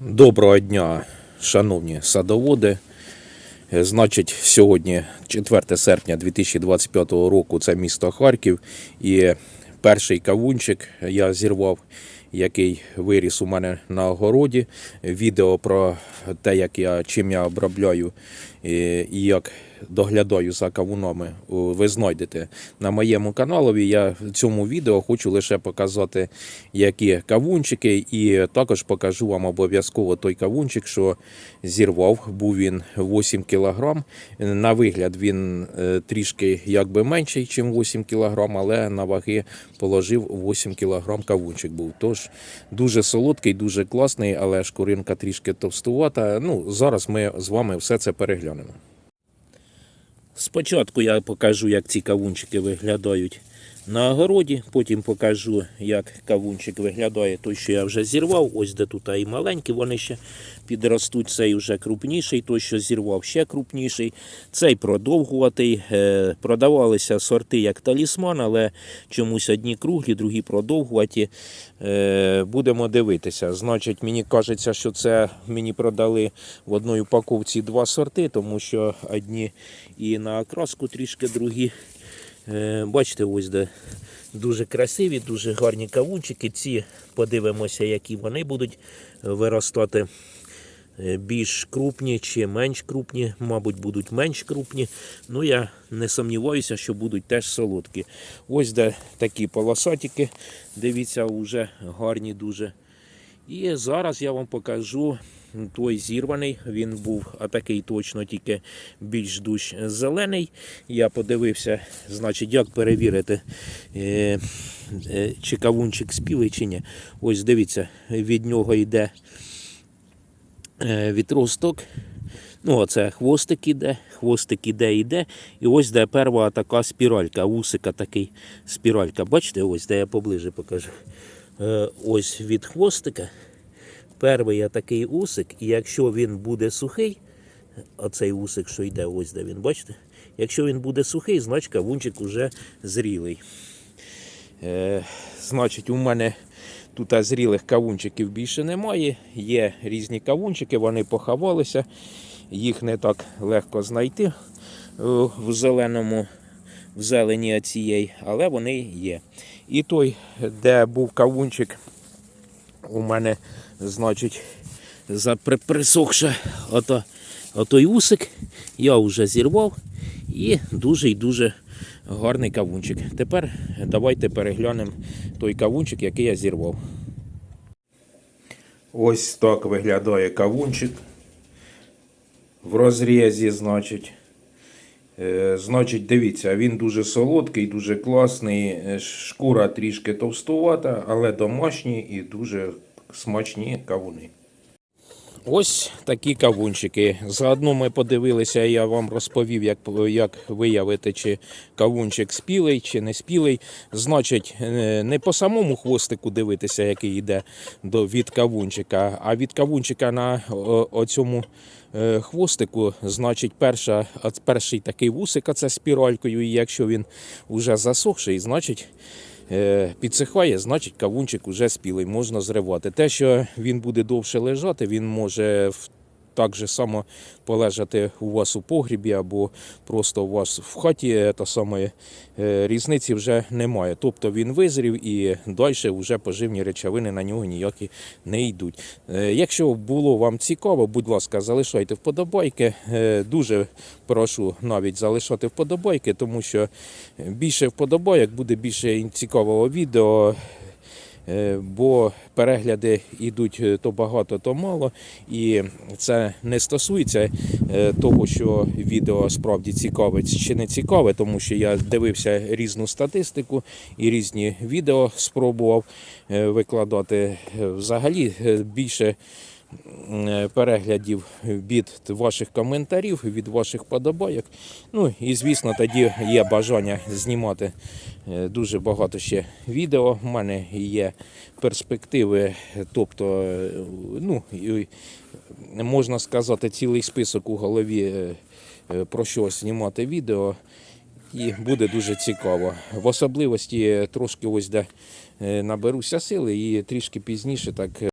Доброго дня, шановні садоводи. Е, Значить, сьогодні 4 серпня 2025 року це місто Харків. І перший кавунчик я зірвав, який виріс у мене на огороді. Відео про те, як я, чим я обробляю і як доглядаю за кавунами, ви знайдете на моєму каналові. Я в цьому відео хочу лише показати, які кавунчики, і також покажу вам обов'язково той кавунчик, що зірвав. Був він 8 кг. На вигляд він е, трішки якби менший, ніж 8 кг, але на ваги положив 8 кг кавунчик був. Тож дуже солодкий, дуже класний, але шкуринка трішки товстувата. Ну, зараз ми з вами все це переглянемо. Спочатку я покажу, як ці кавунчики виглядають на огороді, потім покажу, як кавунчик виглядає той, що я вже зірвав. Ось де тут і маленькі, вони ще підростуть. Цей вже крупніший, той, що зірвав, ще крупніший. Цей продовгуватий. Е, Продавалися сорти як талісман, але чомусь одні круглі, другі продовгуваті. Е, Будемо дивитися. Значить, мені кажеться, що це мені продали в одній упаковці два сорти, тому що одні і на окраску трішки другі. Е, Бачите, ось де дуже красиві, дуже гарні кавунчики. Ці подивимося, які вони будуть виростати. Е, Більш крупні чи менш крупні, мабуть, будуть менш крупні. Ну, я не сумніваюся, що будуть теж солодкі. Ось де такі полосатики. Дивіться, вже гарні дуже. І зараз я вам покажу той зірваний. Він був атакий точно тільки більш душ зелений. Я подивився, значить, як перевірити, е, е, чи кавунчик спілий, чи ні. Ось дивіться, від нього йде е, відросток. Ну, оце хвостик іде, хвостик іде, іде. І ось де перша така спіралька, вусика такий спіралька. Бачите, ось де я поближе покажу. Е, ось від хвостика. Перший такий усик, і якщо він буде сухий, оцей усик, що йде, ось де він, бачите? Якщо він буде сухий, значить кавунчик уже зрілий. Е, значить, у мене тут зрілих кавунчиків більше немає. Є різні кавунчики, вони поховалися. Їх не так легко знайти е, в зеленому, в зелені цієї, але вони є. І той, де був кавунчик, у мене, значить, заприсохше ото, отой усик, я вже зірвав і дуже і дуже гарний кавунчик. Тепер давайте переглянемо той кавунчик, який я зірвав. Ось так виглядає кавунчик. В розрізі, значить. Е, Значить, дивіться, він дуже солодкий, дуже класний. Е, Шкура трішки товстувата, але домашні і дуже смачні кавуни. Ось такі кавунчики. Заодно ми подивилися, я вам розповів, як, як виявити, чи кавунчик спілий, чи не спілий. Значить, е, не по самому хвостику дивитися, який йде до, від кавунчика, а від кавунчика на оцьому е, хвостику, значить, перша, перший такий вусик, це спіралькою, і якщо він вже засохший, значить. Е, Підсихає, значить кавунчик уже спілий, можна зривати. Те, що він буде довше лежати, він може в- так же само полежати у вас у погрібі або просто у вас в хаті, та саме е, різниці вже немає. Тобто він визрів і далі вже поживні речовини на нього ніякі не йдуть. Е, Якщо було вам цікаво, будь ласка, залишайте вподобайки. Е, Дуже прошу навіть залишати вподобайки, тому що більше вподобайок буде більше цікавого відео. Е, бо перегляди йдуть е, то багато, то мало. І це не стосується е, того, що відео справді цікаве чи не цікаве, тому що я дивився різну статистику і різні відео спробував викладати. Взагалі більше переглядів від ваших коментарів, від ваших подобайок. Ну і звісно, тоді є бажання знімати е, дуже багато ще відео. У мене є перспективи, тобто, е, ну, можна сказати, цілий список у голові е, е, про що знімати відео. І буде дуже цікаво. В особливості трошки ось де е, наберуся сили і трішки пізніше так